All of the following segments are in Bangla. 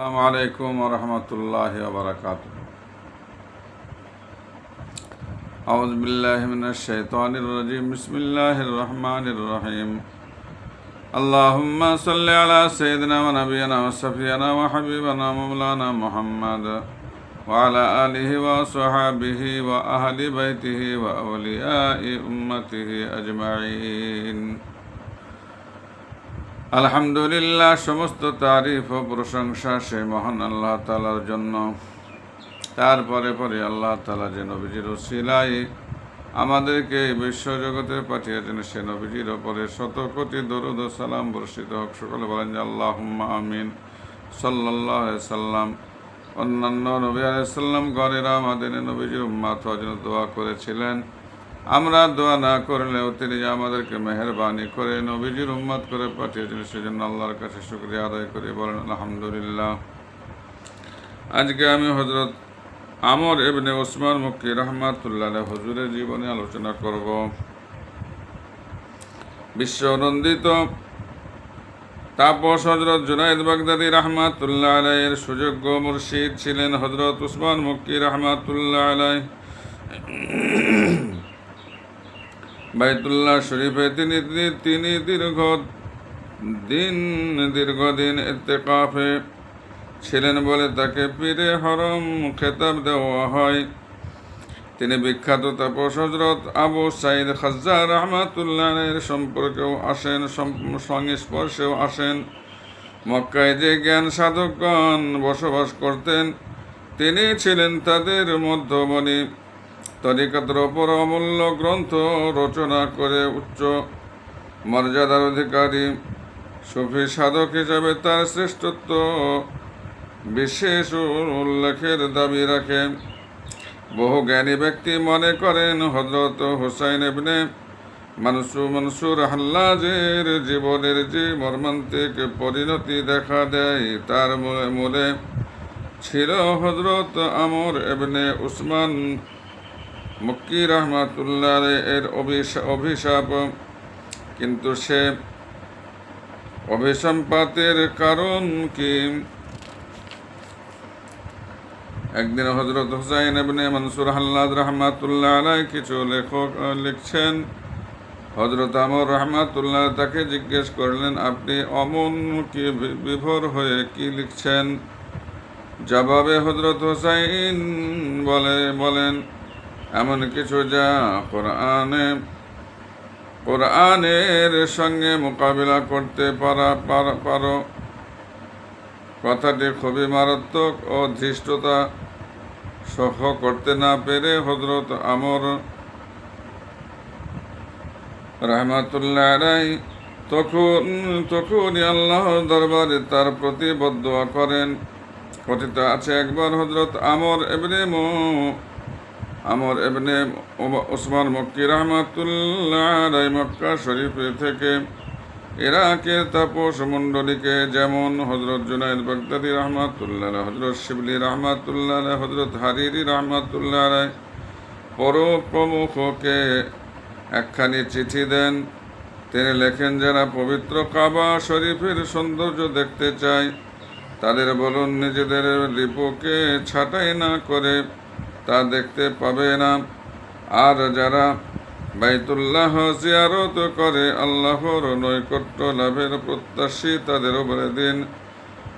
السلام عليكم ورحمة الله وبركاته أعوذ بالله من الشيطان الرجيم بسم الله الرحمن الرحيم اللهم صل على سيدنا ونبينا وصفينا وحبيبنا مولانا محمد وعلى آله وصحابه وأهل بيته وأولياء أمته أجمعين আলহামদুলিল্লাহ, সমস্ত তারিফ ও প্রশংসা সেই মহান আল্লাহ তালার জন্য। তারপরে পরে আল্লাহ তালা যে নবীজির ওসিলাই আমাদেরকে বিশ্বজগতে পাঠিয়েছেন, সে নবীজির ওপরে শত কোটি দরুদ সালাম বর্ষিত হোক। সকলে বলেন যে আল্লাহ আমিন। সাল্লাহ সাল্লাম। অন্যান্য নবী আলাইসাল্লাম গরেরা আমাদের নবীজির উম্মাত দোয়া করেছিলেন। আমরা দোয়া না করলেও তিনি আমাদেরকে মেহরবানি করে নবীজির উম্মাদ করে পাঠিয়েছেন, সেজন্য আল্লাহর কাছে শুক্রিয়া আদায় করে। বলেন, আলহামদুলিল্লাহ। আজকে আমি হজরত আমর এবনে ওসমান মুক্তি রহমাতুল্লাহ হজুরের জীবনে আলোচনা করব। বিশ্ব নন্দিত তাপস হজরত জুনাইদ বাগদাদি রহমাতুল্লাহ আলাইয়ের সুযোগ্য মুর্শিদ ছিলেন হজরত উসমান মুক্তি রহমাতুল্লাহ আলাই বাইতুল্লাহ শরীফে তিনি তিনি দীর্ঘ দিন, দীর্ঘদিন এতেকাফে ছিলেন বলে তাকে পীরে হরম খেতাব দেওয়া হয়। তিনি বিখ্যাত তাপস হজরত আবু সাইদ খাজ্জা রহমাতুল্লাহের সম্পর্কেও আসেন সংস্পর্শেও আসেন। মক্কায় যে জ্ঞান সাধকগণ বসবাস করতেন, তিনি ছিলেন তাদের মধ্যমণি। তরিকাতের ওপর অমূল্য গ্রন্থ রচনা করে উচ্চ মর্যাদার অধিকারী, সুফি সাধক হিসাবে তার শ্রেষ্ঠত্ব বিশেষ উল্লেখের দাবি রাখে। বহু জ্ঞানী ব্যক্তি মনে করেন হজরত হুসাইন এবনে মনসু মনসুর হাল্লাজের জীবনের যে মর্মান্তিক পরিণতি দেখা দেয়, তার মূলে ছিল হজরত আমর এবনে উসমান মক্কি রহমাতুল্লাহ এর অভিশাপ, কিন্তু সে অভিসম্পাতের কারণ কি? একদিন হজরত হুসাইন এবনে মনসুর হাল্লাদ রহমাতুল্লাহ আলাই কিছু লেখক লিখছেন হজরত আমর রহমাতুল্লাহ তাকে জিজ্ঞেস করলেন, আপনি অমন কি বিভোর হয়ে কি লিখছেন? জবাবে হজরত হুসাইন বলে বলেন এমন কিছু যা কোরআনে, কোরআনের সঙ্গে মোকাবিলা করতে পারা, পারো কথাটি খুবই মারাত্মক ও ধৃষ্টতা সহ করতে না পেরে হজরত আমর রহমাতুল্লাহ রাই তখন, তখনই আল্লাহ দরবারে তার প্রতি বদোয়া করেন। কথিত আছে একবার হজরত আমর এমনি আমর এমনি ওসমান মক্কি রহমাতুল্লাহ মক্কা শরীফ থেকে ইরাকের তাপস মণ্ডলীকে যেমন হজরত জুনাইদ বাগদাদি রহমাতুল্লাহ হজরত শিবলি রহমাতুল্লাহ হজরত হারিরি রহমাতুল্লাহ পর প্রমুখকে একখানি চিঠি দেন। তিনি লেখেন, যারা পবিত্র কাবা শরীফের সৌন্দর্য দেখতে চায়, তাদের বলুন, নিজেদের লিপুকে ছাঁটাই না করে তা দেখতে পাবে না। আর যারা বাইতুল্লাহ জিয়ারত করে, আল্লাহর নৈকট্য লাভের প্রত্যাশী তাদের উপরে দিন।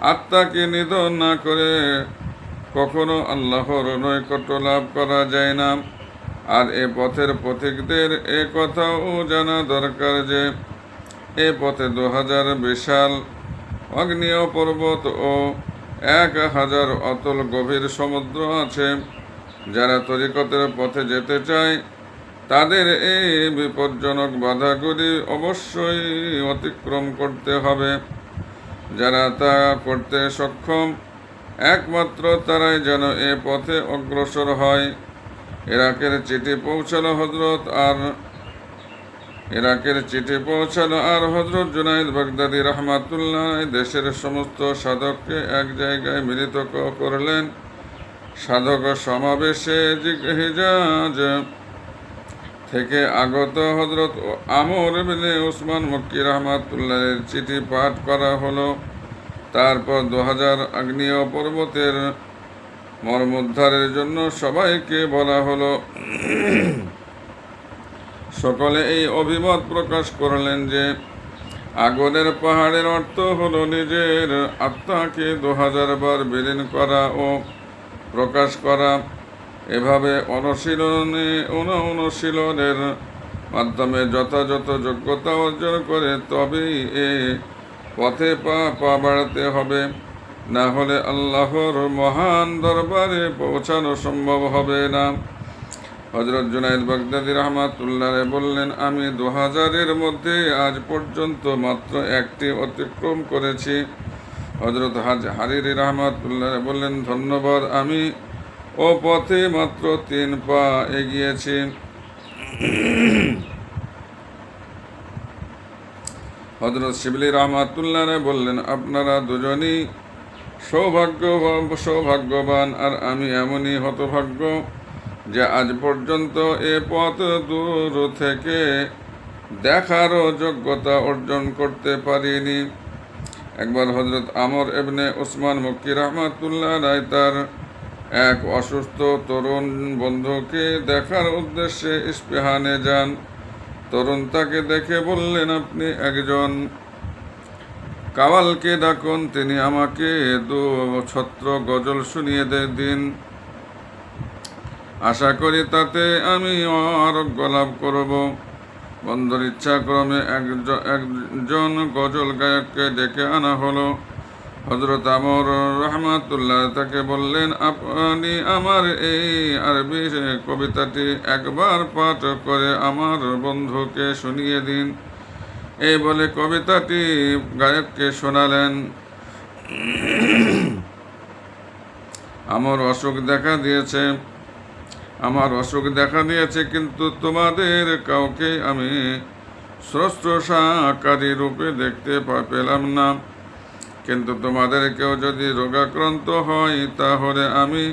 আত্মাকে নিধন না করে কখনো আল্লাহর নৈকট্য লাভ করা যায় না। আর এ পথের পথিকদের এ কথাও জানা দরকার যে, এ পথে দু হাজার বিশাল অগ্নিয় পর্বত ও এক হাজার অতল গভীর সমুদ্র আছে। যারা তরিকতের পথে যেতে চায়, তাদের এই বিপজ্জনক বাধাগুলি অবশ্যই অতিক্রম করতে হবে। যারা তা করতে সক্ষম, একমাত্র তারাই যেন এ পথে অগ্রসর হয়। ইরাকের চিঠি পৌঁছালো হজরত আর, ইরাকের চিঠি পৌঁছালো আর হজরত জুনাইদ বাগদাদি রহমাতুল্লাহ দেশের সমস্ত সাধককে এক জায়গায় মিলিত করলেন। সাধক সমাবেশে হিজাজ থেকে আগত হজরত আমর বিনে উসমান মক্কি রহমাতুল্লাহের চিঠি পাঠ করা হলো। তারপর দু হাজার আগ্নেয় পর্বতের মর্মোদ্ধারের জন্য সবাইকে বলা হলো। সকলে এই অভিমত প্রকাশ করলেন যে, আগুনের পাহাড়ের অর্থ হলো নিজের আত্মাকে দু হাজার বার বিলীন করা ও প্রকাশ করা। এভাবে অনুশীলনে অনু অনুশীলনের মাধ্যমে যথাযথ যোগ্যতা অর্জন করে তবেই এ পথে পা পা বাড়াতে হবে। না হলে আল্লাহর মহান দরবারে পৌঁছানো সম্ভব হবে না। হজরত জুনাইদ বাগদাদি রহমাতুল্লাহ বললেন, আমি দু হাজারের মধ্যে আজ পর্যন্ত মাত্র একটি অতিক্রম করেছি। হজরত হাজ হারিরি রহমাতুল্লাহ বললেন ধন্যবাদ, আমি ও পথে মাত্র তিন পা এগিয়েছি। হজরত শিবলি রহমাতুল্লাহ বললেন, আপনারা দুজনই সৌভাগ্য সৌভাগ্যবান, আর আমি এমনই হতভাগ্য যে আজ পর্যন্ত এ পথ দূর থেকে দেখারও যোগ্যতা অর্জন করতে পারিনি। একবার হজরত আমর এবনে ওসমান মক্কি রহমাতুল্লাহ রায় তার এক অসুস্থ তরুণ বন্ধুকে দেখার উদ্দেশ্যে ইস্পেহানে যান। তরুণ তাকে দেখে বললেন, আপনি একজন কাওয়ালকে ডাকুন, তিনি আমাকে দু ছত্র গজল শুনিয়ে দে দিন। আশা করি তাতে আমি আরোগ্য লাভ করব। বন্ধুর ইচ্ছাক্রমে একজন গজল গায়ককে ডেকে আনা হলো। হজরত আমর রহমাতুল্লাহ তাকে বললেন, আপনি আমার এই আরবি কবিতাটি একবার পাঠ করে আমার বন্ধুকে শুনিয়ে দিন। এই বলে কবিতাটি গায়ককে শোনালেন। আমার অসুখ দেখা দিয়েছে। আমার অসুখ দেখা দিয়েছে, কিন্তু তোমাদের কাউকে আমি স্রষ্টসাকারী রূপে দেখতে পেলাম না। কিন্তু তোমাদের কেউ যদি রোগাক্রান্ত হয়, তাহলে আমি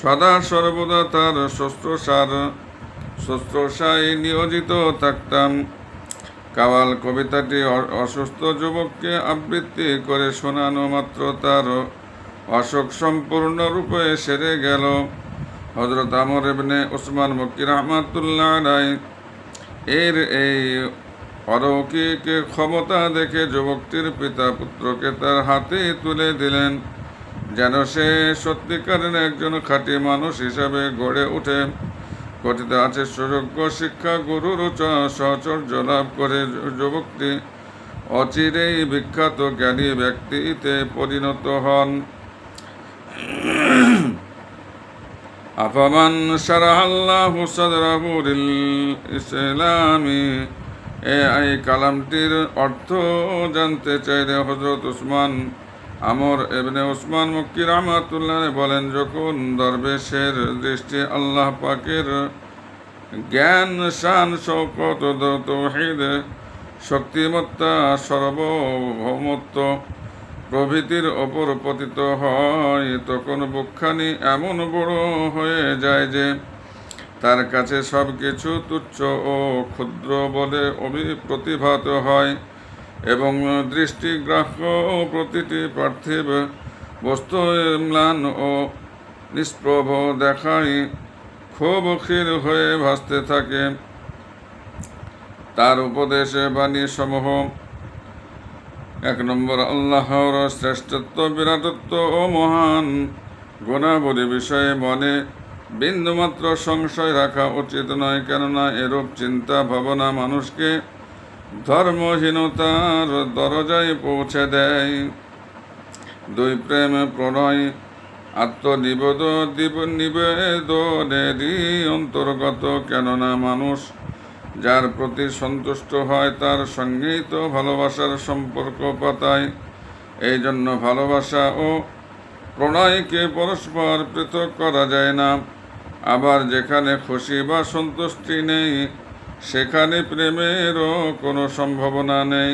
সদা সর্বদা তার শস্ত্রসার শস্ত্রসায় নিয়োজিত থাকতাম। কাওয়াল কবিতাটি অসুস্থ যুবককে আবৃত্তি করে শোনানো মাত্র তার অসুখ সম্পূর্ণরূপে সেরে গেল। হজরত আমর ইবনে ওসমান মক্কি রহমাতুল্লাহ রায় এর এই অলৌকিক ক্ষমতা দেখে যুবকটির পিতা পুত্রকে তার হাতে তুলে দিলেন, যেন সে সত্যিকারের একজন খাঁটি মানুষ হিসাবে গড়ে ওঠে। কথিত আছে, সুযোগ্য শিক্ষা গুরুর সহচর্য লাভ করে যুবকটি অচিরেই বিখ্যাত জ্ঞানী ব্যক্তিতে পরিণত হন। সারাহাল্লাহু সাদরাহু লিল ইসলামি। এ এই কালামটির অর্থ জানতে চাইলে হজরত উসমান, আমর এবনে উসমান মক্কি রহমাতুল্লাহ বলেন, যখন দরবেশের দৃষ্টি আল্লাহ পাকের জ্ঞান, শান শৌকত শক্তিমত্তা, সর্বভৌমত্ব প্রভৃতির ওপর পতিত হয়, তখন বুকখানি এমন বড় হয়ে যায় যে তার কাছে সব কিছু তুচ্ছ ও ক্ষুদ্র বলে অভিপ্রতিভাত হয় এবং দৃষ্টিগ্রাহ্য প্রতিটি পার্থিব বস্তু ম্লান ও নিষ্প্রভ দেখায় খুব ক্ষীর হয়ে ভাসতে থাকে। তার উপদেশে বাণী সমূহ এক নম্বর আল্লাহর শ্রেষ্ঠত্ব, বিরাটত্ব ও মহান গুণাবলী বিষয়ে মনে বিন্দুমাত্র সংশয় রাখা উচিত নয়, কেননা এরূপ চিন্তা ভাবনা মানুষকে ধর্মহীনতার দরজায় পৌঁছে দেয়। দুই প্রেম প্রণয়, আত্মনিবেদ নিবেদনেরই অন্তর্গত, কেননা মানুষ যার প্রতি সন্তুষ্ট হয় তার সঙ্গেই তো ভালোবাসার সম্পর্ক পাতায়। এই জন্য ভালোবাসা ও প্রণয়কে পরস্পর পৃথক করা যায় না। আবার যেখানে খুশি বা সন্তুষ্টি নেই, সেখানে প্রেমেরও কোনো সম্ভাবনা নেই।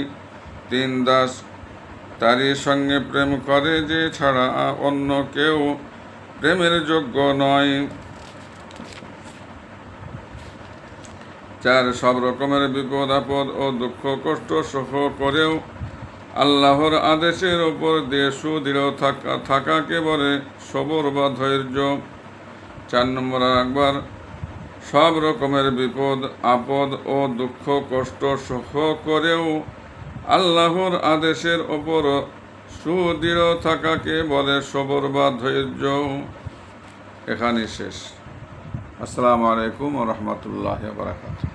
তিন দাস, তারই সঙ্গে প্রেম করে যে ছাড়া অন্য কেউ প্রেমের যোগ্য নয়। চার সব রকমের বিপদ, আপদ ও দুঃখ, কষ্ট সহ করেও আল্লাহর আদেশের ওপর দিয়ে সুদৃঢ় থাকা থাকাকে বলে সবর বা ধৈর্য। চার নম্বর একবার, সব রকমের বিপদ, আপদ ও দুঃখ, কষ্ট সহ করেও আল্লাহর আদেশের ওপর সুদৃঢ় থাকাকে বলে সবর বা ধৈর্য। এখানেই শেষ। আসসালামু আলাইকুম রহমতুল্লাহ বারাকাতুহ।